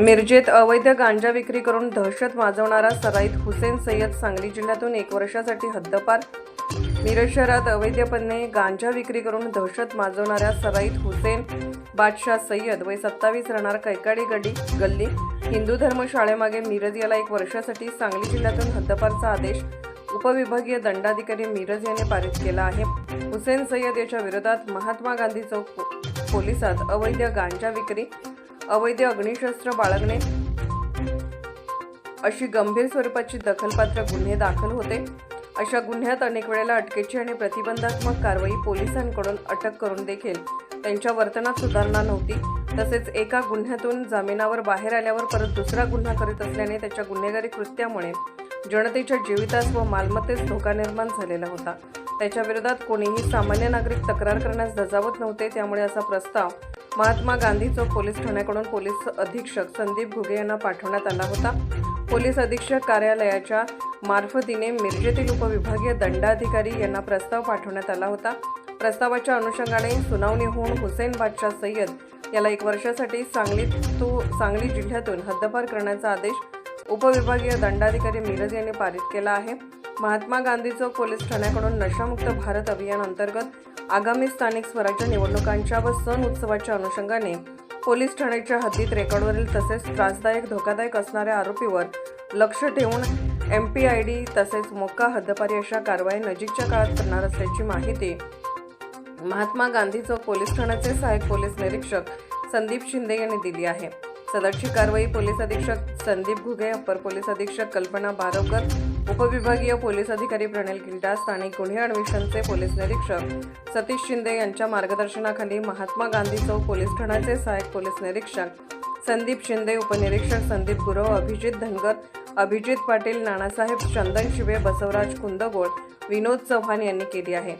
मिरजेत अवैध गांजा विक्री करून दहशत माजवणारा सराईत हुसेन सय्यद सांगली जिल्ह्यातून एक वर्षासाठी हद्दपार. मिरज शहरात अवैधपणे गांजा विक्री करून दहशत माजवणाऱ्या सराईत हुसेन बादशाह सय्यद वय सत्तावीस राहणार कैकाडी गडी गल्ली. हिंदू धर्म शाळेमागे मिरज याला एक वर्षासाठी सांगली जिल्ह्यातून हद्दपारचा आदेश. उपविभागीय दंडाधिकारी मिरज याने पारित केला आहे. हुसेन सय्यद याच्या विरोधात महात्मा गांधी चौक पोलिसात अवैध गांजा विक्री अवैध अग्निशस्त्र बाळगणे. अशी गंभीर स्वरूपाची दखलपात्र गुन्हे दाखल होते. अशा गुन्ह्यात अनेक वेळेला अटकेची आणि प्रतिबंधात्मक कारवाई पोलिसांकडून अटक करून देखील त्यांच्या वर्तनात सुधारणा नव्हती. तसेच एका गुन्ह्यातून जामिनावर बाहेर आल्यावर परत दुसरा गुन्हा करीत असल्याने त्याच्या गुन्हेगारी कृत्यामुळे जनतेच्या जीवितास व मालमत्तेस धोका निर्माण झालेला होता. त्याच्या विरोधात कोणीही सामान्य नागरिक तक्रार करण्यास धजावत नव्हते. त्यामुळे असा प्रस्ताव महात्मा गांधी चौक पोलीस ठाण्याकडून पोलीस अधीक्षक संदीप घुगे यांना पाठवण्यात आला होता. पोलीस अधीक्षक कार्यालयाच्या मार्फतीने मिरजेतील उपविभागीय दंडाधिकारी यांना प्रस्ताव पाठवण्यात आला होता. प्रस्तावाच्या अनुषंगाने सुनावणी होऊन हुसेन बादशाह सय्यद याला एक वर्षासाठी सांगलीत तो सांगली जिल्ह्यातून हद्दपार करण्याचा आदेश उपविभागीय दंडाधिकारी मिरज यांनी पारित केला आहे. महात्मा गांधी चौक पोलीस ठाण्याकडून नशामुक्त भारत अभियान अंतर्गत आगामी स्थानिक स्वराज्य निवडणुकांच्या व सण उत्सवाच्या अनुषंगाने पोलीस ठाण्याच्या हद्दीत रेकॉर्डवरील तसेच त्रासदायक धोकादायक असणाऱ्या आरोपीवर लक्ष ठेवून एम पी आय डी तसेच मोक्का हद्दपारी अशा कारवाई नजीकच्या काळात करणार असल्याची माहिती महात्मा गांधी चौक पोलीस ठाण्याचे सहाय्यक पोलीस निरीक्षक संदीप शिंदे यांनी दिली आहे. सदरची कारवाई पोलीस अधीक्षक संदीप घुगे अपर पोलीस अधीक्षक कल्पना बारवकर उपविभागीय पोलीस अधिकारी प्रणेल किल्डा स्थानिक गुन्हे अन्वेषणचे पोलीस निरीक्षक सतीश शिंदे यांच्या मार्गदर्शनाखाली महात्मा गांधी चौक पोलीस ठाण्याचे सहाय्यक पोलीस निरीक्षक संदीप शिंदे उपनिरीक्षक संदीप गुरव अभिजित धनगर अभिजित पाटील नानासाहेब चंदन शिवे बसवराज कुंदगोळ विनोद चव्हाण यांनी केली आहे.